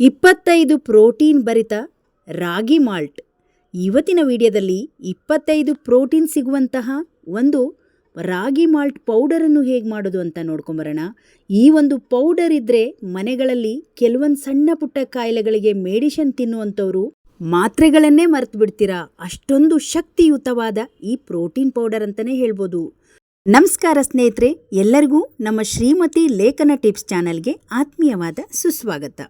ಇಪ್ಪತ್ತೈದು ಪ್ರೋಟೀನ್ ಭರಿತ ರಾಗಿ ಮಾಲ್ಟ್. ಇವತ್ತಿನ ವಿಡಿಯೋದಲ್ಲಿ ಇಪ್ಪತ್ತೈದು ಪ್ರೋಟೀನ್ ಸಿಗುವಂತಹ ಒಂದು ರಾಗಿ ಮಾಲ್ಟ್ ಪೌಡರನ್ನು ಹೇಗೆ ಮಾಡೋದು ಅಂತ ನೋಡ್ಕೊಂಬರೋಣ. ಈ ಒಂದು ಪೌಡರ್ ಇದ್ದರೆ ಮನೆಗಳಲ್ಲಿ ಕೆಲವೊಂದು ಸಣ್ಣ ಪುಟ್ಟ ಕಾಯಿಲೆಗಳಿಗೆ ಮೆಡಿಷನ್ ತಿನ್ನುವಂಥವ್ರು ಮಾತ್ರೆಗಳನ್ನೇ ಮರೆತು ಬಿಡ್ತೀರಾ ಅಷ್ಟೊಂದು ಶಕ್ತಿಯುತವಾದ ಈ ಪ್ರೋಟೀನ್ ಪೌಡರ್ ಅಂತಲೇ ಹೇಳ್ಬೋದು. ನಮಸ್ಕಾರ ಸ್ನೇಹಿತರೆ, ಎಲ್ಲರಿಗೂ ನಮ್ಮ ಶ್ರೀಮತಿ ಲೇಖನ ಟಿಪ್ಸ್ ಚಾನಲ್ಗೆ ಆತ್ಮೀಯವಾದ ಸುಸ್ವಾಗತ.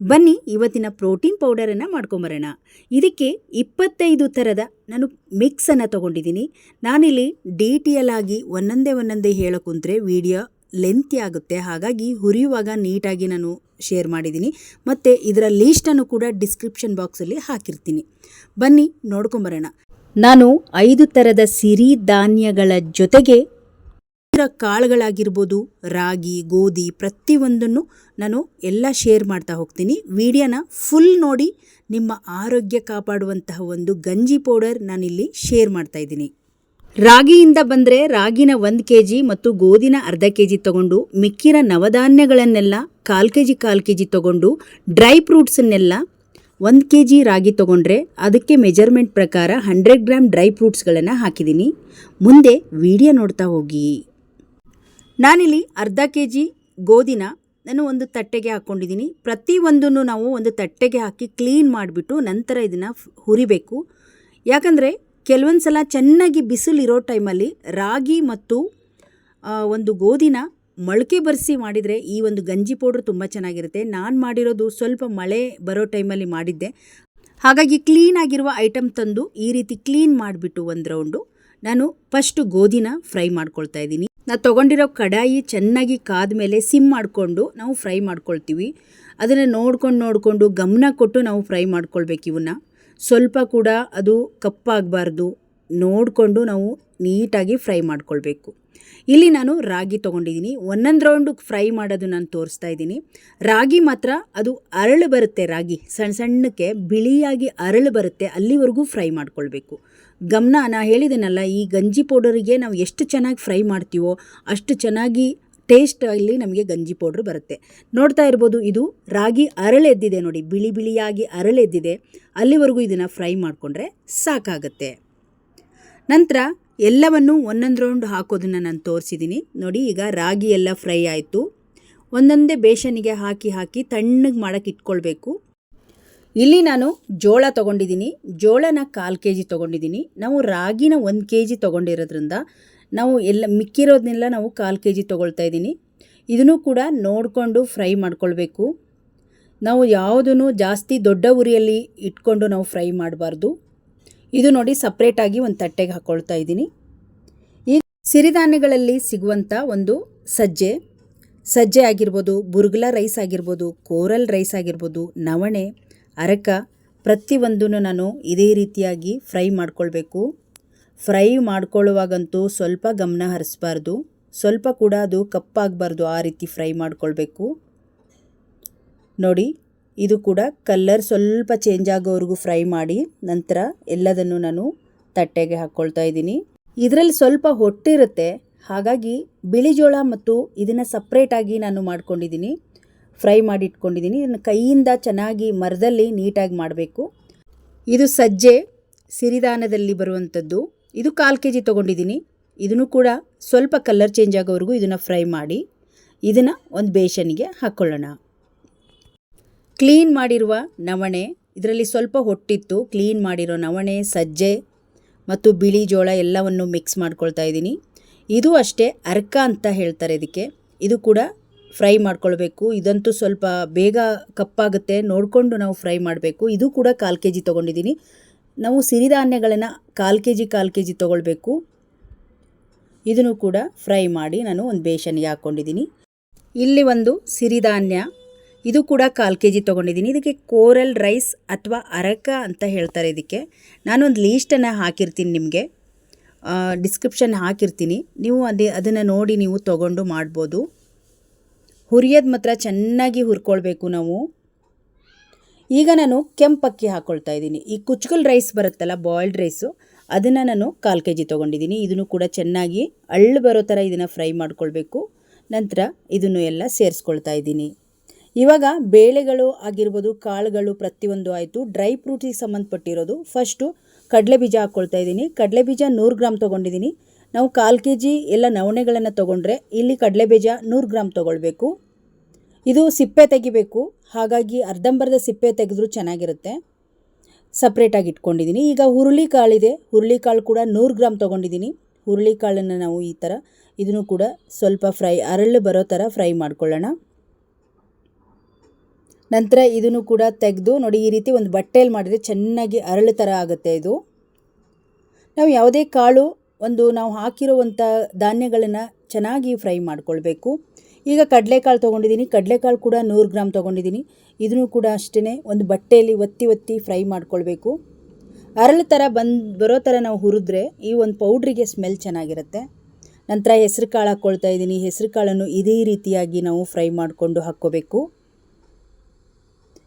ಬನ್ನಿ ಇವತ್ತಿನ ಪ್ರೋಟೀನ್ ಪೌಡರನ್ನು ಮಾಡ್ಕೊಂಬರೋಣ. ಇದಕ್ಕೆ ಇಪ್ಪತ್ತೈದು ಥರದ ನಾನು ಮಿಕ್ಸನ್ನು ತೊಗೊಂಡಿದ್ದೀನಿ. ನಾನಿಲ್ಲಿ ಡೀಟೇಲ್ ಆಗಿ ಒಂದೊಂದೇ ಒಂದೊಂದೇ ಹೇಳೋ ಕುಂತ್ರೆ ವಿಡಿಯೋ ಲೆಂತಿ ಆಗುತ್ತೆ. ಹಾಗಾಗಿ ಹುರಿಯುವಾಗ ನೀಟಾಗಿ ನಾನು ಶೇರ್ ಮಾಡಿದ್ದೀನಿ. ಮತ್ತು ಇದರ ಲೀಸ್ಟನ್ನು ಕೂಡ ಡಿಸ್ಕ್ರಿಪ್ಷನ್ ಬಾಕ್ಸಲ್ಲಿ ಹಾಕಿರ್ತೀನಿ. ಬನ್ನಿ ನೋಡ್ಕೊಂಬರೋಣ. ನಾನು ಐದು ಥರದ ಸಿರಿ ಧಾನ್ಯಗಳ ಜೊತೆಗೆ ಇತರ ಕಾಳುಗಳಾಗಿರ್ಬೋದು, ರಾಗಿ, ಗೋಧಿ ಪ್ರತಿಯೊಂದನ್ನು ನಾನು ಎಲ್ಲ ಶೇರ್ ಮಾಡ್ತಾ ಹೋಗ್ತೀನಿ. ವಿಡಿಯೋನ ಫುಲ್ ನೋಡಿ ನಿಮ್ಮ ಆರೋಗ್ಯ ಕಾಪಾಡುವಂತಹ ಒಂದು ಗಂಜಿ ಪೌಡರ್ ನಾನಿಲ್ಲಿ ಶೇರ್ ಮಾಡ್ತಾ ಇದ್ದೀನಿ. ರಾಗಿಯಿಂದ ಬಂದರೆ ರಾಗಿನ ಒಂದು ಕೆ ಜಿ ಮತ್ತು ಗೋಧಿನ ಅರ್ಧ ಕೆ ಜಿ ತಗೊಂಡು ಮಿಕ್ಕಿರ ನವಧಾನ್ಯಗಳನ್ನೆಲ್ಲ ಕಾಲು ಕೆ ಜಿ ಕಾಲು ಕೆ ಜಿ ತಗೊಂಡು ಡ್ರೈ ಫ್ರೂಟ್ಸನ್ನೆಲ್ಲ ಒಂದು ಕೆ ಜಿ ರಾಗಿ ತೊಗೊಂಡ್ರೆ ಅದಕ್ಕೆ ಮೆಜರ್ಮೆಂಟ್ ಪ್ರಕಾರ ಹಂಡ್ರೆಡ್ ಗ್ರಾಮ್ ಡ್ರೈ ಫ್ರೂಟ್ಸ್ಗಳನ್ನು ಹಾಕಿದ್ದೀನಿ. ಮುಂದೆ ವಿಡಿಯೋ ನೋಡ್ತಾ ಹೋಗಿ. ನಾನಿಲ್ಲಿ ಅರ್ಧ ಕೆ ಜಿ ಗೋಧಿನ ನಾನು ಒಂದು ತಟ್ಟೆಗೆ ಹಾಕ್ಕೊಂಡಿದ್ದೀನಿ. ಪ್ರತಿಯೊಂದನ್ನು ನಾವು ಒಂದು ತಟ್ಟೆಗೆ ಹಾಕಿ ಕ್ಲೀನ್ ಮಾಡಿಬಿಟ್ಟು ನಂತರ ಇದನ್ನು ಹುರಿಬೇಕು. ಯಾಕಂದರೆ ಕೆಲವೊಂದು ಸಲ ಚೆನ್ನಾಗಿ ಬಿಸಿಲಿರೋ ಟೈಮಲ್ಲಿ ರಾಗಿ ಮತ್ತು ಒಂದು ಗೋಧಿನ ಮೊಳಕೆ ಬರೆಸಿ ಮಾಡಿದರೆ ಈ ಒಂದು ಗಂಜಿ ಪೌಡ್ರ್ ತುಂಬ ಚೆನ್ನಾಗಿರುತ್ತೆ. ನಾನು ಮಾಡಿರೋದು ಸ್ವಲ್ಪ ಮಳೆ ಬರೋ ಟೈಮಲ್ಲಿ ಮಾಡಿದ್ದೆ. ಹಾಗಾಗಿ ಕ್ಲೀನ್ ಆಗಿರುವ ಐಟಮ್ ತಂದು ಈ ರೀತಿ ಕ್ಲೀನ್ ಮಾಡಿಬಿಟ್ಟು ಒಂದು ರೌಂಡು ನಾನು ಫಸ್ಟು ಗೋಧಿನ ಫ್ರೈ ಮಾಡ್ಕೊಳ್ತಾ ಇದ್ದೀನಿ. ನಾವು ತೊಗೊಂಡಿರೋ ಕಡಾಯಿ ಚೆನ್ನಾಗಿ ಕಾದ ಮೇಲೆ ಸಿಮ್ ಮಾಡಿಕೊಂಡು ನಾವು ಫ್ರೈ ಮಾಡ್ಕೊಳ್ತೀವಿ. ಅದನ್ನು ನೋಡ್ಕೊಂಡು ನೋಡಿಕೊಂಡು ಗಮನ ಕೊಟ್ಟು ನಾವು ಫ್ರೈ ಮಾಡ್ಕೊಳ್ಬೇಕು ಇವನ್ನ ಸ್ವಲ್ಪ ಕೂಡ ಅದು ಕಪ್ಪಾಗಬಾರ್ದು. ನೋಡಿಕೊಂಡು ನಾವು ನೀಟಾಗಿ ಫ್ರೈ ಮಾಡ್ಕೊಳ್ಬೇಕು. ಇಲ್ಲಿ ನಾನು ರಾಗಿ ತೊಗೊಂಡಿದ್ದೀನಿ. ಒಂದೊಂದು ರೌಂಡು ಫ್ರೈ ಮಾಡೋದು ನಾನು ತೋರಿಸ್ತಾ ಇದ್ದೀನಿ. ರಾಗಿ ಮಾತ್ರ ಅದು ಅರಳು ಬರುತ್ತೆ ರಾಗಿ. ಸಣ್ಣ ಸಣ್ಣಕ್ಕೆ ಬಿಳಿಯಾಗಿ ಅರಳು ಬರುತ್ತೆ ಅಲ್ಲಿವರೆಗೂ ಫ್ರೈ ಮಾಡ್ಕೊಳ್ಬೇಕು. ಗಮನ ನಾ ಹೇಳಿದ್ದೀನಲ್ಲ ಈ ಗಂಜಿ ಪೌಡರಿಗೆ ನಾವು ಎಷ್ಟು ಚೆನ್ನಾಗಿ ಫ್ರೈ ಮಾಡ್ತೀವೋ ಅಷ್ಟು ಚೆನ್ನಾಗಿ ಟೇಸ್ಟ್ ಅಲ್ಲಿ ನಮಗೆ ಗಂಜಿ ಪೌಡ್ರ್ ಬರುತ್ತೆ. ನೋಡ್ತಾ ಇರ್ಬೋದು, ಇದು ರಾಗಿ ಅರಳೆದ್ದಿದೆ ನೋಡಿ, ಬಿಳಿ ಬಿಳಿಯಾಗಿ ಅರಳೆದ್ದಿದೆ. ಅಲ್ಲಿವರೆಗೂ ಇದನ್ನು ಫ್ರೈ ಮಾಡಿಕೊಂಡ್ರೆ ಸಾಕಾಗುತ್ತೆ. ನಂತರ ಎಲ್ಲವನ್ನು ಒಂದೊಂದು ರೌಂಡ್ ಹಾಕೋದನ್ನು ನಾನು ತೋರಿಸಿದ್ದೀನಿ ನೋಡಿ, ಈಗ ರಾಗಿ ಎಲ್ಲ ಫ್ರೈ ಆಯಿತು. ಒಂದೊಂದೇ ಬೇಸನಿಗೆ ಹಾಕಿ ಹಾಕಿ ತಣ್ಣಗೆ ಮಾಡೋಕ್ಕೆ ಇಟ್ಕೊಳ್ಬೇಕು. ಇಲ್ಲಿ ನಾನು ಜೋಳ ತೊಗೊಂಡಿದ್ದೀನಿ. ಜೋಳನ ಕಾಲು ಕೆ ಜಿ ತೊಗೊಂಡಿದ್ದೀನಿ. ನಾವು ರಾಗಿನ ಒಂದು ಕೆ ಜಿ ತೊಗೊಂಡಿರೋದ್ರಿಂದ ನಾವು ಎಲ್ಲ ಮಿಕ್ಕಿರೋದನ್ನೆಲ್ಲ ನಾವು ಕಾಲು ಕೆ ಜಿ ತೊಗೊಳ್ತಾ ಇದ್ದೀನಿ. ಇದನ್ನು ಕೂಡ ನೋಡಿಕೊಂಡು ಫ್ರೈ ಮಾಡ್ಕೊಳ್ಬೇಕು. ನಾವು ಯಾವುದನ್ನು ಜಾಸ್ತಿ ದೊಡ್ಡ ಉರಿಯಲ್ಲಿ ಇಟ್ಕೊಂಡು ನಾವು ಫ್ರೈ ಮಾಡಬಾರ್ದು. ಇದು ನೋಡಿ ಸಪ್ರೇಟಾಗಿ ಒಂದು ತಟ್ಟೆಗೆ ಹಾಕ್ಕೊಳ್ತಾ ಇದ್ದೀನಿ. ಈ ಸಿರಿಧಾನ್ಯಗಳಲ್ಲಿ ಸಿಗುವಂಥ ಒಂದು ಸಜ್ಜೆ. ಸಜ್ಜೆ ಆಗಿರ್ಬೋದು, ಬುರ್ಗ್ಲಾ ರೈಸ್ ಆಗಿರ್ಬೋದು, ಕೋರಲ್ ರೈಸ್ ಆಗಿರ್ಬೋದು, ನವಣೆ. ಅರಕ ಪ್ರತಿಯೊಂದನ್ನು ನಾನು ಇದೇ ರೀತಿಯಾಗಿ ಫ್ರೈ ಮಾಡ್ಕೊಳ್ಬೇಕು. ಫ್ರೈ ಮಾಡ್ಕೊಳ್ಳುವಾಗಂತೂ ಸ್ವಲ್ಪ ಗಮನ ಹರಿಸ್ಬಾರ್ದು. ಸ್ವಲ್ಪ ಕೂಡ ಅದು ಕಪ್ಪಾಗಬಾರ್ದು ಆ ರೀತಿ ಫ್ರೈ ಮಾಡ್ಕೊಳ್ಬೇಕು. ನೋಡಿ, ಇದು ಕೂಡ ಕಲ್ಲರ್ ಸ್ವಲ್ಪ ಚೇಂಜ್ ಆಗೋವರೆಗೂ ಫ್ರೈ ಮಾಡಿ ನಂತರ ಎಲ್ಲದನ್ನು ನಾನು ತಟ್ಟೆಗೆ ಹಾಕ್ಕೊಳ್ತಾ ಇದ್ದೀನಿ. ಇದರಲ್ಲಿ ಸ್ವಲ್ಪ ಹೊಟ್ಟಿರುತ್ತೆ. ಹಾಗಾಗಿ ಬಿಳಿ ಜೋಳ ಮತ್ತು ಇದನ್ನು ಸಪ್ರೇಟಾಗಿ ನಾನು ಮಾಡ್ಕೊಂಡಿದ್ದೀನಿ. ಫ್ರೈ ಮಾಡಿ ಇಟ್ಕೊಂಡಿದ್ದೀನಿ ಇದನ್ನು ಕೈಯಿಂದ ಚೆನ್ನಾಗಿ ಮರದಲ್ಲಿ ನೀಟಾಗಿ ಮಾಡಬೇಕು. ಇದು ಸಜ್ಜೆ ಸಿರಿಧಾನದಲ್ಲಿ ಬರುವಂಥದ್ದು. ಇದು ಕಾಲು ಕೆ ಜಿ ತೊಗೊಂಡಿದ್ದೀನಿ. ಇದನ್ನು ಕೂಡ ಸ್ವಲ್ಪ ಕಲರ್ ಚೇಂಜ್ ಆಗೋವರೆಗೂ ಇದನ್ನು ಫ್ರೈ ಮಾಡಿ ಇದನ್ನು ಒಂದು ಬೇಷನ್ಗೆ ಹಾಕ್ಕೊಳ್ಳೋಣ ಕ್ಲೀನ್ ಮಾಡಿರುವ ನವಣೆ, ಇದರಲ್ಲಿ ಸ್ವಲ್ಪ ಹೊಟ್ಟಿತ್ತು. ಕ್ಲೀನ್ ಮಾಡಿರೋ ನವಣೆ, ಸಜ್ಜೆ ಮತ್ತು ಬಿಳಿ ಜೋಳ ಎಲ್ಲವನ್ನು ಮಿಕ್ಸ್ ಮಾಡ್ಕೊಳ್ತಾ ಇದ್ದೀನಿ. ಇದು ಅಷ್ಟೇ ಅರ್ಕ ಅಂತ ಹೇಳ್ತಾರೆ ಇದಕ್ಕೆ. ಇದು ಕೂಡ ಫ್ರೈ ಮಾಡ್ಕೊಳ್ಬೇಕು. ಇದಂತೂ ಸ್ವಲ್ಪ ಬೇಗ ಕಪ್ಪಾಗುತ್ತೆ. ನೋಡಿಕೊಂಡು ನಾವು ಫ್ರೈ ಮಾಡಬೇಕು. ಇದು ಕೂಡ ಕಾಲು ಕೆ ಜಿ ತೊಗೊಂಡಿದ್ದೀನಿ. ನಾವು ಸಿರಿಧಾನ್ಯಗಳನ್ನು ಕಾಲು ಕೆ ಜಿ ಕಾಲು ಕೆ ಜಿ ತೊಗೊಳ್ಬೇಕು. ಇದನ್ನು ಕೂಡ ಫ್ರೈ ಮಾಡಿ ನಾನು ಒಂದು ಬೇಷನಿಗೆ ಹಾಕ್ಕೊಂಡಿದ್ದೀನಿ ಇಲ್ಲಿ ಒಂದು ಸಿರಿಧಾನ್ಯ ಇದು ಕೂಡ ಕಾಲು ಕೆ ಜಿ ತೊಗೊಂಡಿದ್ದೀನಿ. ಇದಕ್ಕೆ ಕೋರಲ್ ರೈಸ್ ಅಥವಾ ಅರಕ ಅಂತ ಹೇಳ್ತಾರೆ ಇದಕ್ಕೆ. ನಾನೊಂದು ಲೀಸ್ಟನ್ನು ಹಾಕಿರ್ತೀನಿ ನಿಮಗೆ. ಡಿಸ್ಕ್ರಿಪ್ಷನ್ ಹಾಕಿರ್ತೀನಿ. ನೀವು ಅದೇ ಅದನ್ನು ನೋಡಿ ನೀವು ತೊಗೊಂಡು ಮಾಡ್ಬೋದು. ಹುರಿಯೋದು ಮಾತ್ರ ಚೆನ್ನಾಗಿ ಹುರ್ಕೊಳ್ಬೇಕು ನಾವು. ಈಗ ನಾನು ಕೆಂಪಕ್ಕಿ ಹಾಕ್ಕೊಳ್ತಾ ಇದ್ದೀನಿ. ಈ ಕುಚ್ಕಲ್ ರೈಸ್ ಬರುತ್ತಲ್ಲ ಬಾಯ್ಲ್ಡ್ ರೈಸು ಅದನ್ನು ನಾನು ಕಾಲು ಕೆ ಜಿ ತೊಗೊಂಡಿದ್ದೀನಿ. ಇದನ್ನು ಕೂಡ ಚೆನ್ನಾಗಿ ಅಳ್ಳು ಬರೋ ಥರ ಇದನ್ನು ಫ್ರೈ ಮಾಡ್ಕೊಳ್ಬೇಕು. ನಂತರ ಇದನ್ನು ಎಲ್ಲ ಸೇರಿಸ್ಕೊಳ್ತಾ ಇದ್ದೀನಿ. ಇವಾಗ ಬೇಳೆಗಳು ಆಗಿರ್ಬೋದು, ಕಾಳುಗಳು ಪ್ರತಿಯೊಂದು ಆಯಿತು. ಡ್ರೈ ಫ್ರೂಟಿಗೆ ಸಂಬಂಧಪಟ್ಟಿರೋದು. ಫಸ್ಟು ಕಡಲೆ ಬೀಜ ಹಾಕ್ಕೊಳ್ತಾ ಇದ್ದೀನಿ. ಕಡಲೆ ಬೀಜ ನೂರು ಗ್ರಾಮ್ ತೊಗೊಂಡಿದ್ದೀನಿ. ನಾವು ಕಾಲು ಕೆ ಜಿ ಎಲ್ಲ ನವಣೆಗಳನ್ನು ತೊಗೊಂಡ್ರೆ ಇಲ್ಲಿ ಕಡಲೆ ಬೀಜ ನೂರು ಗ್ರಾಮ್ ತೊಗೊಳ್ಬೇಕು. ಇದು ಸಿಪ್ಪೆ ತೆಗಿಬೇಕು. ಹಾಗಾಗಿ ಅರ್ಧಂಬರ್ಧ ಸಿಪ್ಪೆ ತೆಗೆದ್ರೂ ಚೆನ್ನಾಗಿರುತ್ತೆ. ಸಪ್ರೇಟಾಗಿ ಇಟ್ಕೊಂಡಿದ್ದೀನಿ ಈಗ ಹುರುಳಿ ಕಾಳಿದೆ ಹುರುಳಿ ಕಾಳು ಕೂಡ ನೂರು ಗ್ರಾಮ್ ತೊಗೊಂಡಿದ್ದೀನಿ ಹುರುಳಿ ಕಾಳನ್ನು ನಾವು ಈ ಥರ ಇದನ್ನು ಕೂಡ ಸ್ವಲ್ಪ ಫ್ರೈ ಅರಳು ಬರೋ ಥರ ಫ್ರೈ ಮಾಡ್ಕೊಳ್ಳೋಣ. ನಂತರ ಇದನ್ನು ಕೂಡ ತೆಗೆದು ನೋಡಿ ಈ ರೀತಿ ಒಂದು ಬಟ್ಟೆಯಲ್ಲಿ ಮಾಡಿದರೆ ಚೆನ್ನಾಗಿ ಅರಳು ಥರ ಆಗುತ್ತೆ ಇದು. ನಾವು ಯಾವುದೇ ಕಾಳು ಒಂದು ನಾವು ಹಾಕಿರುವಂಥ ಧಾನ್ಯಗಳನ್ನು ಚೆನ್ನಾಗಿ ಫ್ರೈ ಮಾಡ್ಕೊಳ್ಬೇಕು. ಈಗ ಕಡಲೆಕಾಳು ತೊಗೊಂಡಿದ್ದೀನಿ. ಕಡಲೆಕಾಳು ಕೂಡ ನೂರು ಗ್ರಾಮ್ ತೊಗೊಂಡಿದ್ದೀನಿ. ಇದನ್ನು ಕೂಡ ಅಷ್ಟೇ ಒಂದು ಬಟ್ಟೆಯಲ್ಲಿ ಒತ್ತಿ ಒತ್ತಿ ಫ್ರೈ ಮಾಡ್ಕೊಳ್ಬೇಕು. ಅರಳು ಥರ ಬಂದು, ಬರೋ ಥರ ನಾವು ಹುರಿದ್ರೆ ಈ ಒಂದು ಪೌಡ್ರಿಗೆ ಸ್ಮೆಲ್ ಚೆನ್ನಾಗಿರುತ್ತೆ. ನಂತರ ಹೆಸ್ರು ಕಾಳು ಹಾಕ್ಕೊಳ್ತಾ ಇದ್ದೀನಿ. ಹೆಸ್ರು ಕಾಳನ್ನು ಇದೇ ರೀತಿಯಾಗಿ ನಾವು ಫ್ರೈ ಮಾಡಿಕೊಂಡು ಹಾಕ್ಕೋಬೇಕು.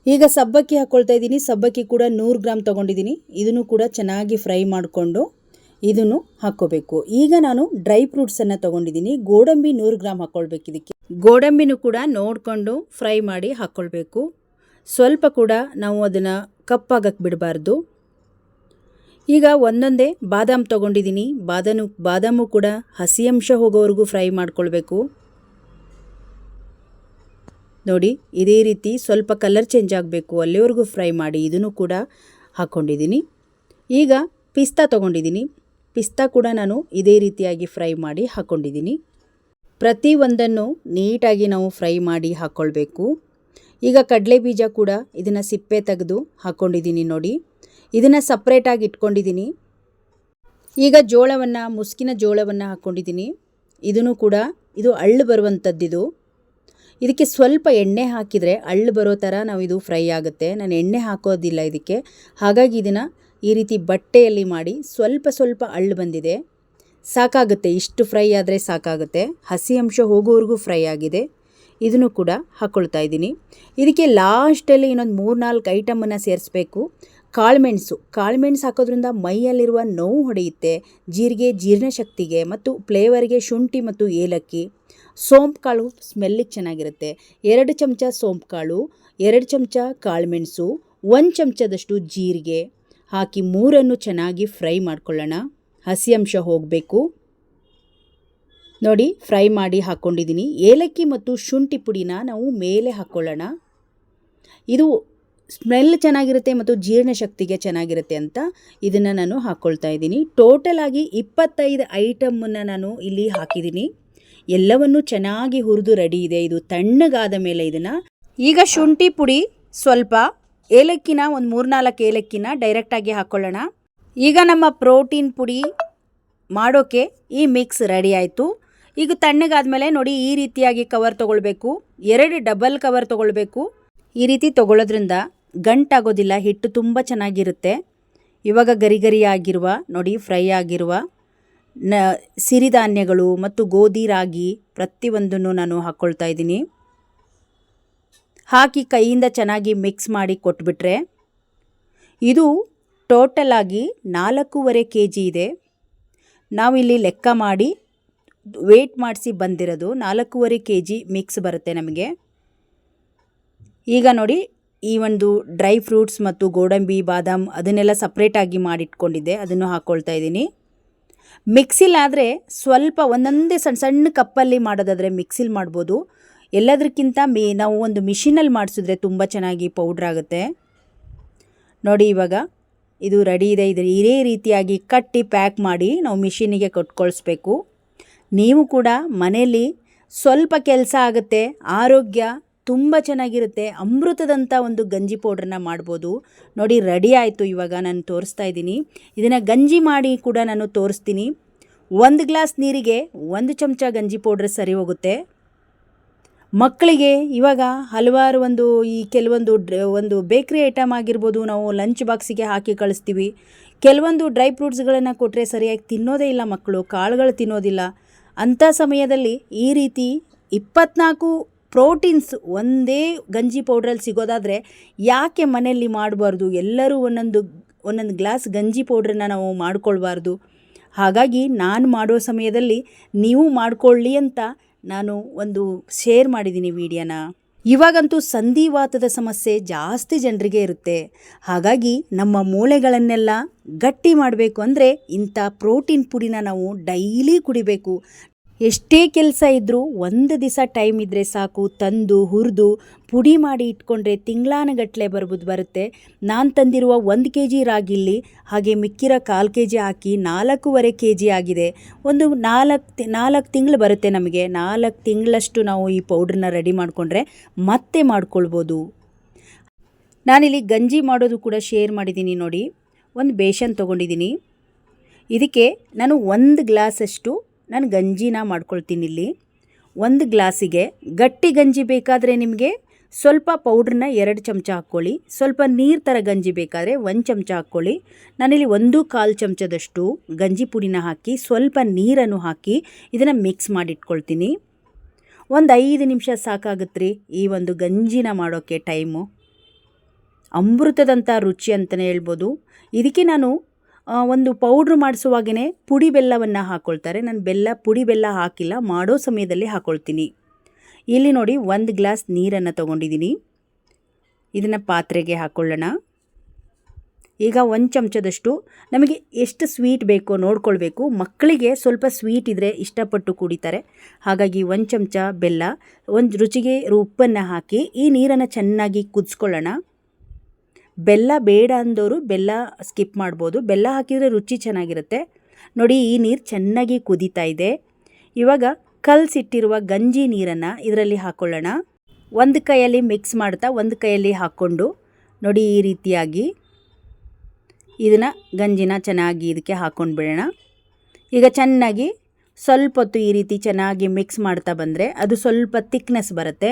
ಈಗ ಸಬ್ಬಕ್ಕಿ ಹಾಕ್ಕೊಳ್ತಾ ಇದ್ದೀನಿ. ಸಬ್ಬಕ್ಕಿ ಕೂಡ ನೂರು ಗ್ರಾಮ್ ತೊಗೊಂಡಿದ್ದೀನಿ. ಇದನ್ನು ಕೂಡ ಚೆನ್ನಾಗಿ ಫ್ರೈ ಮಾಡಿಕೊಂಡು ಇದನ್ನು ಹಾಕ್ಕೋಬೇಕು. ಈಗ ನಾನು ಡ್ರೈ ಫ್ರೂಟ್ಸನ್ನು ತೊಗೊಂಡಿದ್ದೀನಿ. ಗೋಡಂಬಿ ನೂರು ಗ್ರಾಮ್ ಹಾಕ್ಕೊಳ್ಬೇಕು ಇದಕ್ಕೆ. ಗೋಡಂಬಿನೂ ಕೂಡ ನೋಡಿಕೊಂಡು ಫ್ರೈ ಮಾಡಿ ಹಾಕ್ಕೊಳ್ಬೇಕು ಸ್ವಲ್ಪ ಕೂಡ ನಾವು ಅದನ್ನು ಕಪ್ಪಾಗಕ್ಕೆ ಬಿಡಬಾರ್ದು. ಈಗ ಒಂದೊಂದೇ ಬಾದಾಮ್ ತೊಗೊಂಡಿದ್ದೀನಿ. ಬಾದಾಮು ಬಾದಾಮು ಕೂಡ ಹಸಿ ಅಂಶ ಹೋಗೋವರೆಗೂ ಫ್ರೈ ಮಾಡ್ಕೊಳ್ಬೇಕು. ನೋಡಿ, ಇದೇ ರೀತಿ ಸ್ವಲ್ಪ ಕಲರ್ ಚೇಂಜ್ ಆಗಬೇಕು. ಅಲ್ಲಿವರೆಗೂ ಫ್ರೈ ಮಾಡಿ ಇದನ್ನು ಕೂಡ ಹಾಕ್ಕೊಂಡಿದ್ದೀನಿ ಈಗ ಪಿಸ್ತಾ ತೊಗೊಂಡಿದ್ದೀನಿ. ಪಿಸ್ತಾ ಕೂಡ ನಾನು ಇದೇ ರೀತಿಯಾಗಿ ಫ್ರೈ ಮಾಡಿ ಹಾಕ್ಕೊಂಡಿದ್ದೀನಿ ಪ್ರತಿ ಒಂದನ್ನು ನೀಟಾಗಿ ನಾವು ಫ್ರೈ ಮಾಡಿ ಹಾಕ್ಕೊಳ್ಬೇಕು ಈಗ ಕಡಲೆ ಬೀಜ ಕೂಡ ಇದನ್ನು ಸಿಪ್ಪೆ ತೆಗೆದು ಹಾಕ್ಕೊಂಡಿದ್ದೀನಿ ನೋಡಿ. ಇದನ್ನು ಸಪ್ರೇಟಾಗಿ ಇಟ್ಕೊಂಡಿದ್ದೀನಿ. ಈಗ ಜೋಳವನ್ನು, ಮುಸ್ಕಿನ ಜೋಳವನ್ನು ಹಾಕ್ಕೊಂಡಿದ್ದೀನಿ ಇದನ್ನು ಕೂಡ, ಇದು ಅಳ್ಳು ಬರುವಂಥದ್ದಿದು ಇದಕ್ಕೆ ಸ್ವಲ್ಪ ಎಣ್ಣೆ ಹಾಕಿದರೆ ಅಳ್ಳು ಬರೋ ಥರ ನಾವು ಇದು ಫ್ರೈ ಆಗುತ್ತೆ. ನಾನು ಎಣ್ಣೆ ಹಾಕೋದಿಲ್ಲ ಇದಕ್ಕೆ. ಹಾಗಾಗಿ ಇದನ್ನು ಈ ರೀತಿ ಬಟ್ಟೆಯಲ್ಲಿ ಮಾಡಿ ಸ್ವಲ್ಪ ಸ್ವಲ್ಪ ಅಳ್ಳು ಬಂದಿದೆ. ಸಾಕಾಗುತ್ತೆ. ಇಷ್ಟು ಫ್ರೈ ಆದರೆ ಸಾಕಾಗುತ್ತೆ. ಹಸಿ ಅಂಶ ಹೋಗೋವರೆಗೂ ಫ್ರೈ ಆಗಿದೆ. ಇದನ್ನು ಕೂಡ ಹಾಕ್ಕೊಳ್ತಾ ಇದ್ದೀನಿ. ಇದಕ್ಕೆ ಲಾಸ್ಟಲ್ಲಿ ಇನ್ನೊಂದು ಮೂರು ನಾಲ್ಕು ಐಟಮನ್ನು ಸೇರಿಸ್ಬೇಕು. ಕಾಳುಮೆಣಸು. ಕಾಳುಮೆಣಸು ಹಾಕೋದ್ರಿಂದ ಮೈಯಲ್ಲಿರುವ ನೋವು ಹೊಡೆಯುತ್ತೆ. ಜೀರಿಗೆ ಜೀರ್ಣಶಕ್ತಿಗೆ ಮತ್ತು ಫ್ಲೇವರ್ಗೆ ಶುಂಠಿ ಮತ್ತು ಏಲಕ್ಕಿ. ಸೋಂಪು ಕಾಳು ಸ್ಮೆಲ್ಲಿಗೆ ಚೆನ್ನಾಗಿರುತ್ತೆ. ಎರಡು ಚಮಚ ಸೋಂಪು ಕಾಳು, ಎರಡು ಚಮಚ ಕಾಳುಮೆಣಸು, ಒಂದು ಚಮಚದಷ್ಟು ಜೀರಿಗೆ ಹಾಕಿ ಮೂರನ್ನು ಚೆನ್ನಾಗಿ ಫ್ರೈ ಮಾಡ್ಕೊಳ್ಳೋಣ. ಹಸಿ ಅಂಶ ಹೋಗಬೇಕು. ನೋಡಿ, ಫ್ರೈ ಮಾಡಿ ಹಾಕ್ಕೊಂಡಿದ್ದೀನಿ ಏಲಕ್ಕಿ ಮತ್ತು ಶುಂಠಿ ಪುಡಿನ ನಾವು ಮೇಲೆ ಹಾಕ್ಕೊಳ್ಳೋಣ ಇದು ಸ್ಮೆಲ್ ಚೆನ್ನಾಗಿರುತ್ತೆ ಮತ್ತು ಜೀರ್ಣಶಕ್ತಿಗೆ ಚೆನ್ನಾಗಿರುತ್ತೆ ಅಂತ ಇದನ್ನು ನಾನು ಹಾಕ್ಕೊಳ್ತಾ ಇದ್ದೀನಿ. ಟೋಟಲ್ ಆಗಿ ಇಪ್ಪತ್ತೈದು ಐಟಮನ್ನು ನಾನು ಇಲ್ಲಿ ಹಾಕಿದ್ದೀನಿ. ಎಲ್ಲವನ್ನು ಚೆನ್ನಾಗಿ ಹುರಿದು ರೆಡಿ ಇದೆ. ಇದು ತಣ್ಣಗಾದ ಮೇಲೆ ಇದನ್ನು. ಈಗ ಶುಂಠಿ ಪುಡಿ ಸ್ವಲ್ಪ ಏಲಕ್ಕಿನ, ಒಂದು ಮೂರ್ನಾಲ್ಕು ಏಲಕ್ಕಿನ ಡೈರೆಕ್ಟಾಗಿ ಹಾಕ್ಕೊಳ್ಳೋಣ ಈಗ ನಮ್ಮ ಪ್ರೋಟೀನ್ ಪುಡಿ ಮಾಡೋಕ್ಕೆ ಈ ಮಿಕ್ಸ್ ರೆಡಿ ಆಯಿತು. ಈಗ ತಣ್ಣಗಾದಮೇಲೆ ನೋಡಿ ಈ ರೀತಿಯಾಗಿ ಕವರ್ ತೊಗೊಳ್ಬೇಕು. ಎರಡು ಡಬಲ್ ಕವರ್ ತೊಗೊಳ್ಬೇಕು. ಈ ರೀತಿ ತೊಗೊಳ್ಳೋದ್ರಿಂದ ಗಂಟಾಗೋದಿಲ್ಲ, ಹಿಟ್ಟು ತುಂಬ ಚೆನ್ನಾಗಿರುತ್ತೆ. ಇವಾಗ ಗರಿ ಗರಿ ಆಗಿರುವ, ನೋಡಿ ಫ್ರೈ ಆಗಿರುವ ನ ಸಿರಿಧಾನ್ಯಗಳು ಮತ್ತು ಗೋಧಿ, ರಾಗಿ ಪ್ರತಿಯೊಂದನ್ನು ನಾನು ಹಾಕ್ಕೊಳ್ತಾ ಇದ್ದೀನಿ. ಹಾಕಿ ಕೈಯಿಂದ ಚೆನ್ನಾಗಿ ಮಿಕ್ಸ್ ಮಾಡಿ ಕೊಟ್ಬಿಟ್ರೆ ಇದು ಟೋಟಲ್ ಆಗಿ ನಾಲ್ಕೂವರೆ ಕೆ ಜಿ ಇದೆ. ನಾವಿಲ್ಲಿ ಲೆಕ್ಕ ಮಾಡಿ, ವೇಟ್ ಮಾಡಿಸಿ ಬಂದಿರೋದು ನಾಲ್ಕೂವರೆ ಕೆ ಜಿ ಮಿಕ್ಸ್ ಬರುತ್ತೆ ನಮಗೆ. ಈಗ ನೋಡಿ, ಈ ಒಂದು ಡ್ರೈ ಫ್ರೂಟ್ಸ್ ಮತ್ತು ಗೋಡಂಬಿ, ಬಾದಾಮ್ ಅದನ್ನೆಲ್ಲ ಸಪ್ರೇಟಾಗಿ ಮಾಡಿಟ್ಕೊಂಡಿದ್ದೆ, ಅದನ್ನು ಹಾಕ್ಕೊಳ್ತಾ ಇದ್ದೀನಿ. ಮಿಕ್ಸಿಲಾದರೆ ಸ್ವಲ್ಪ ಒಂದೊಂದೇ ಸಣ್ಣ ಸಣ್ಣ ಕಪ್ಪಲ್ಲಿ ಮಾಡೋದಾದರೆ ಮಿಕ್ಸಿಲ್ ಮಾಡ್ಬೋದು. ಎಲ್ಲದಕ್ಕಿಂತ ಮೇ, ನಾವು ಒಂದು ಮಿಷಿನಲ್ಲಿ ಮಾಡಿಸಿದ್ರೆ ತುಂಬ ಚೆನ್ನಾಗಿ ಪೌಡ್ರ್ ಆಗುತ್ತೆ. ನೋಡಿ ಇವಾಗ, ಇದು ರೆಡಿ ಇದೆ. ಇದು ಇದೇ ರೀತಿಯಾಗಿ ಕಟ್ಟಿ ಪ್ಯಾಕ್ ಮಾಡಿ ನಾವು ಮಿಷಿನಿಗೆ ಕೊಟ್ಕೊಳಿಸ್ಬೇಕು. ನೀವು ಕೂಡ ಮನೆಯಲ್ಲಿ ಸ್ವಲ್ಪ ಕೆಲಸ ಆಗುತ್ತೆ, ಆರೋಗ್ಯ ತುಂಬ ಚೆನ್ನಾಗಿರುತ್ತೆ ಅಮೃತದಂಥ ಒಂದು ಗಂಜಿ ಪೌಡ್ರನ್ನ ಮಾಡ್ಬೋದು. ನೋಡಿ ರೆಡಿ ಆಯಿತು ಇವಾಗ ನಾನು ತೋರಿಸ್ತಾ ಇದ್ದೀನಿ. ಇದನ್ನು ಗಂಜಿ ಮಾಡಿ ಕೂಡ ನಾನು ತೋರಿಸ್ತೀನಿ. ಒಂದು ಗ್ಲಾಸ್ ನೀರಿಗೆ ಒಂದು ಚಮಚ ಗಂಜಿ ಪೌಡ್ರ್ ಸರಿ ಹೋಗುತ್ತೆ. ಮಕ್ಕಳಿಗೆ ಇವಾಗ ಹಲವಾರು ಒಂದು ಈ ಕೆಲವೊಂದು ಒಂದು ಬೇಕ್ರಿ ಐಟಮ್ ಆಗಿರ್ಬೋದು ನಾವು ಲಂಚ್ ಬಾಕ್ಸಿಗೆ ಹಾಕಿ ಕಳಿಸ್ತೀವಿ. ಕೆಲವೊಂದು ಡ್ರೈ ಫ್ರೂಟ್ಸ್ಗಳನ್ನು ಕೊಟ್ಟರೆ ಸರಿಯಾಗಿ ತಿನ್ನೋದೇ ಇಲ್ಲ ಮಕ್ಕಳು, ಕಾಳುಗಳು ತಿನ್ನೋದಿಲ್ಲ. ಅಂಥ ಸಮಯದಲ್ಲಿ ಈ ರೀತಿ ಇಪ್ಪತ್ನಾಲ್ಕು ಪ್ರೋಟೀನ್ಸ್ ಒಂದೇ ಗಂಜಿ ಪೌಡ್ರಲ್ಲಿ ಸಿಗೋದಾದರೆ ಯಾಕೆ ಮನೆಯಲ್ಲಿ ಮಾಡಬಾರ್ದು? ಎಲ್ಲರೂ ಒಂದೊಂದು ಒಂದೊಂದು ಗ್ಲಾಸ್ ಗಂಜಿ ಪೌಡ್ರನ್ನ ನಾವು ಮಾಡಿಕೊಳ್ಬಾರ್ದು. ಹಾಗಾಗಿ ನಾನು ಮಾಡೋ ಸಮಯದಲ್ಲಿ ನೀವು ಮಾಡಿಕೊಳ್ಳಿ ಅಂತ ನಾನು ಒಂದು ಶೇರ್ ಮಾಡಿದ್ದೀನಿ ವಿಡಿಯೋನ. ಇವಾಗಂತೂ ಸಂಧಿವಾತದ ಸಮಸ್ಯೆ ಜಾಸ್ತಿ ಜನರಿಗೆ ಇರುತ್ತೆ. ಹಾಗಾಗಿ ನಮ್ಮ ಮೂಳೆಗಳನ್ನೆಲ್ಲ ಗಟ್ಟಿ ಮಾಡಬೇಕು ಅಂದರೆ ಇಂಥ ಪ್ರೋಟೀನ್ ಪುಡಿನ ನಾವು ಡೈಲಿ ಕುಡಿಬೇಕು. ಎಷ್ಟೇ ಕೆಲಸ ಇದ್ದರೂ ಒಂದು ದಿವಸ ಟೈಮ್ ಇದ್ದರೆ ಸಾಕು, ತಂದು, ಹುರಿದು, ಪುಡಿ ಮಾಡಿ ಇಟ್ಕೊಂಡ್ರೆ ತಿಂಗಳಾನಗಟ್ಟಲೆ ಬರ್ಬೋದು ಬರುತ್ತೆ. ನಾನು ತಂದಿರುವ ಒಂದು ಕೆ ಜಿ ರಾಗಿಲ್ಲಿ ಹಾಗೆ ಮಿಕ್ಕಿರೋ ಕಾಲು ಕೆ ಜಿ ಹಾಕಿ ನಾಲ್ಕೂವರೆ ಕೆ ಜಿ ಆಗಿದೆ. ಒಂದು ನಾಲ್ಕು ನಾಲ್ಕು ತಿಂಗಳು ಬರುತ್ತೆ ನಮಗೆ. ನಾಲ್ಕು ತಿಂಗಳಷ್ಟು ನಾವು ಈ ಪೌಡ್ರನ್ನ ರೆಡಿ ಮಾಡಿಕೊಂಡ್ರೆ ಮತ್ತೆ ಮಾಡ್ಕೊಳ್ಬೋದು. ನಾನಿಲ್ಲಿ ಗಂಜಿ ಮಾಡೋದು ಕೂಡ ಶೇರ್ ಮಾಡಿದ್ದೀನಿ ನೋಡಿ. ಒಂದು ಬೇಷನ್ ತೊಗೊಂಡಿದ್ದೀನಿ ಇದಕ್ಕೆ ನಾನು ಒಂದು ಗ್ಲಾಸಷ್ಟು ನಾನು ಗಂಜಿನ ಮಾಡ್ಕೊಳ್ತೀನಿ ಇಲ್ಲಿ. ಒಂದು ಗ್ಲಾಸಿಗೆ ಗಟ್ಟಿ ಗಂಜಿ ಬೇಕಾದರೆ ನಿಮಗೆ ಸ್ವಲ್ಪ ಪೌಡ್ರನ್ನ ಎರಡು ಚಮಚ ಹಾಕ್ಕೊಳ್ಳಿ. ಸ್ವಲ್ಪ ನೀರು ಥರ ಗಂಜಿ ಬೇಕಾದರೆ ಒಂದು ಚಮಚ ಹಾಕ್ಕೊಳ್ಳಿ. ನಾನಿಲ್ಲಿ ಒಂದು ಕಾಲು ಚಮಚದಷ್ಟು ಗಂಜಿ ಪುಡಿನ ಹಾಕಿ ಸ್ವಲ್ಪ ನೀರನ್ನು ಹಾಕಿ ಇದನ್ನು ಮಿಕ್ಸ್ ಮಾಡಿಟ್ಕೊಳ್ತೀನಿ. ಒಂದು ಐದು ನಿಮಿಷ ಸಾಕಾಗುತ್ತೆ ಈ ಒಂದು ಗಂಜಿನ ಮಾಡೋಕ್ಕೆ ಟೈಮು. ಅಮೃತದಂಥ ರುಚಿ ಅಂತಲೇ ಹೇಳ್ಬೋದು. ಇದಕ್ಕೆ ನಾನು ಒಂದು ಪೌಡ್ರ್ ಮಾಡಿಸುವಾಗೇ ಪುಡಿ ಬೆಲ್ಲವನ್ನು ಹಾಕ್ಕೊಳ್ತಾರೆ ನಾನು ಬೆಲ್ಲ, ಪುಡಿ ಬೆಲ್ಲ ಹಾಕಿಲ್ಲ, ಮಾಡೋ ಸಮಯದಲ್ಲಿ ಹಾಕ್ಕೊಳ್ತೀನಿ ಇಲ್ಲಿ ನೋಡಿ ಒಂದು ಗ್ಲಾಸ್ ನೀರನ್ನು ತೊಗೊಂಡಿದ್ದೀನಿ ಇದನ್ನು ಪಾತ್ರೆಗೆ ಹಾಕ್ಕೊಳ್ಳೋಣ ಈಗ ಒಂದು ಚಮಚದಷ್ಟು ನಮಗೆ ಎಷ್ಟು ಸ್ವೀಟ್ ಬೇಕೋ ನೋಡ್ಕೊಳ್ಬೇಕು. ಮಕ್ಕಳಿಗೆ ಸ್ವಲ್ಪ ಸ್ವೀಟ್ ಇದ್ದರೆ ಇಷ್ಟಪಟ್ಟು ಕುಡಿತಾರೆ. ಹಾಗಾಗಿ ಒಂದು ಚಮಚ ಬೆಲ್ಲ, ಒಂದು ರುಚಿಗೆ ಉಪ್ಪನ್ನು ಹಾಕಿ ಈ ನೀರನ್ನು ಚೆನ್ನಾಗಿ ಕುದಿಸ್ಕೊಳ್ಳೋಣ. ಬೆಲ್ಲ ಬೇಡ ಅಂದವರು ಬೆಲ್ಲ ಸ್ಕಿಪ್ ಮಾಡ್ಬೋದು. ಬೆಲ್ಲ ಹಾಕಿದರೆ ರುಚಿ ಚೆನ್ನಾಗಿರುತ್ತೆ. ನೋಡಿ, ಈ ನೀರು ಚೆನ್ನಾಗಿ ಕುದೀತಾ ಇದೆ. ಇವಾಗ ಕಲ್ಸಿಟ್ಟಿರುವ ಗಂಜಿ ನೀರನ್ನು ಇದರಲ್ಲಿ ಹಾಕ್ಕೊಳ್ಳೋಣ ಒಂದು ಕೈಯಲ್ಲಿ ಮಿಕ್ಸ್ ಮಾಡ್ತಾ ಒಂದು ಕೈಯಲ್ಲಿ ಹಾಕ್ಕೊಂಡು ನೋಡಿ, ಈ ರೀತಿಯಾಗಿ ಇದನ್ನು ಗಂಜಿನ ಚೆನ್ನಾಗಿ ಇದಕ್ಕೆ ಹಾಕ್ಕೊಂಡು ಬಿಡೋಣ. ಈಗ ಚೆನ್ನಾಗಿ ಸ್ವಲ್ಪ ಹೊತ್ತು ಈ ರೀತಿ ಚೆನ್ನಾಗಿ ಮಿಕ್ಸ್ ಮಾಡ್ತಾ ಬಂದರೆ ಅದು ಸ್ವಲ್ಪ ತಿಕ್ನೆಸ್ ಬರುತ್ತೆ.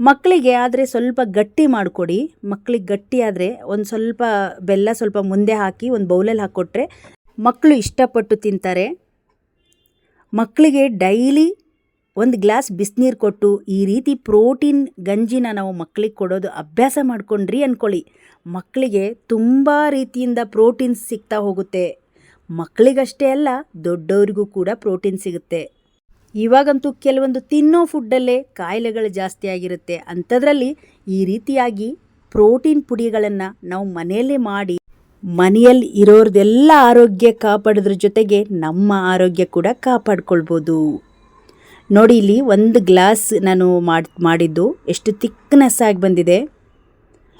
ಮಕ್ಕಳಿಗೆ ಆದರೆ ಸ್ವಲ್ಪ ಗಟ್ಟಿ ಮಾಡಿಕೊಡಿ. ಮಕ್ಕಳಿಗೆ ಗಟ್ಟಿ ಆದರೆ ಒಂದು ಸ್ವಲ್ಪ ಬೆಲ್ಲ ಸ್ವಲ್ಪ ಮುಂದೆ ಹಾಕಿ ಒಂದು ಬೌಲಲ್ಲಿ ಹಾಕ್ಕೊಟ್ರೆ ಮಕ್ಕಳು ಇಷ್ಟಪಟ್ಟು ತಿಂತಾರೆ. ಮಕ್ಕಳಿಗೆ ಡೈಲಿ ಒಂದು ಗ್ಲಾಸ್ ಬಿಸಿನೀರು ಕೊಟ್ಟು ಈ ರೀತಿ ಪ್ರೋಟೀನ್ ಗಂಜಿನ ನಾವು ಮಕ್ಕಳಿಗೆ ಕೊಡೋದು ಅಭ್ಯಾಸ ಮಾಡ್ಕೊಂಡ್ರಿ ಅಂದ್ಕೊಳ್ಳಿ ಮಕ್ಕಳಿಗೆ ತುಂಬ ರೀತಿಯಿಂದ ಪ್ರೋಟೀನ್ಸ್ ಸಿಗ್ತಾ ಹೋಗುತ್ತೆ. ಮಕ್ಕಳಿಗಷ್ಟೇ ಅಲ್ಲ, ದೊಡ್ಡವರಿಗೂ ಕೂಡ ಪ್ರೋಟೀನ್ ಸಿಗುತ್ತೆ. ಇವಾಗಂತೂ ಕೆಲವೊಂದು ತಿನ್ನೋ ಫುಡ್ಡಲ್ಲೇ ಕಾಯಿಲೆಗಳು ಜಾಸ್ತಿ ಆಗಿರುತ್ತೆ. ಅಂಥದ್ರಲ್ಲಿ ಈ ರೀತಿಯಾಗಿ ಪ್ರೋಟೀನ್ ಪುಡಿಗಳನ್ನು ನಾವು ಮನೆಯಲ್ಲೇ ಮಾಡಿ ಮನೆಯಲ್ಲಿ ಇರೋರ್ದೆಲ್ಲ ಆರೋಗ್ಯ ಕಾಪಾಡೋದ್ರ ಜೊತೆಗೆ ನಮ್ಮ ಆರೋಗ್ಯ ಕೂಡ ಕಾಪಾಡ್ಕೊಳ್ಬೋದು. ನೋಡಿ, ಇಲ್ಲಿ ಒಂದು ಗ್ಲಾಸ್ ನಾನು ಮಾಡಿ, ಮಾಡಿದ್ದು. ಎಷ್ಟು ತಿಕ್ನೆಸ್ ಆಗಿ ಬಂದಿದೆ.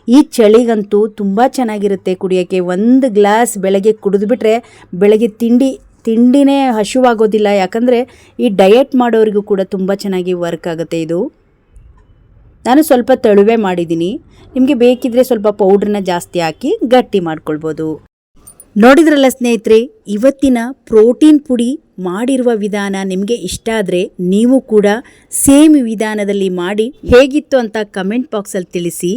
ಈ ಚಳಿಗಂತೂ ತುಂಬ ಚೆನ್ನಾಗಿರುತ್ತೆ ಕುಡಿಯೋಕ್ಕೆ. ಒಂದು ಗ್ಲಾಸ್ ಬೆಳಗ್ಗೆ ಕುಡಿದ್ಬಿಟ್ರೆ ಬೆಳಗ್ಗೆ ತಿಂಡಿ ತಿಂಡಿನೇ ಹಸಿವಾಗೋದಿಲ್ಲ ಯಾಕಂದರೆ ಈ ಡಯಟ್ ಮಾಡೋರಿಗೂ ಕೂಡ ತುಂಬ ಚೆನ್ನಾಗಿ ವರ್ಕ್ ಆಗುತ್ತೆ ಇದು. ನಾನು ಸ್ವಲ್ಪ ತಳುವೆ ಮಾಡಿದ್ದೀನಿ. ನಿಮಗೆ ಬೇಕಿದ್ರೆ ಸ್ವಲ್ಪ ಪೌಡ್ರನ್ನ ಜಾಸ್ತಿ ಹಾಕಿ ಗಟ್ಟಿ ಮಾಡ್ಕೊಳ್ಬೋದು. ನೋಡಿದ್ರಲ್ಲ ಸ್ನೇಹಿತರೆ, ಇವತ್ತಿನ ಪ್ರೋಟೀನ್ ಪುಡಿ ಮಾಡಿರುವ ವಿಧಾನ ನಿಮಗೆ ಇಷ್ಟ ಆದರೆ ನೀವು ಕೂಡ ಸೇಮ್ ವಿಧಾನದಲ್ಲಿ ಮಾಡಿ ಹೇಗಿತ್ತು ಅಂತ ಕಮೆಂಟ್ ಬಾಕ್ಸಲ್ಲಿ ತಿಳಿಸಿ.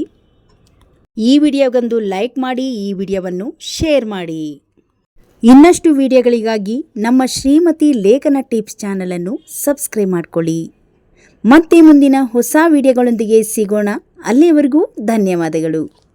ಈ ವಿಡಿಯೋಗೊಂದು ಲೈಕ್ ಮಾಡಿ, ಈ ವಿಡಿಯೋವನ್ನು ಶೇರ್ ಮಾಡಿ. ಇನ್ನಷ್ಟು ವಿಡಿಯೋಗಳಿಗಾಗಿ ನಮ್ಮ ಶ್ರೀಮತಿ ಲೇಖನ ಟಿಪ್ಸ್ ಚಾನಲನ್ನು ಸಬ್ಸ್ಕ್ರೈಬ್ ಮಾಡಿಕೊಳ್ಳಿ. ಮತ್ತೆ ಮುಂದಿನ ಹೊಸ ವಿಡಿಯೋಗಳೊಂದಿಗೆ ಸಿಗೋಣ. ಅಲ್ಲಿಯವರೆಗೂ ಧನ್ಯವಾದಗಳು.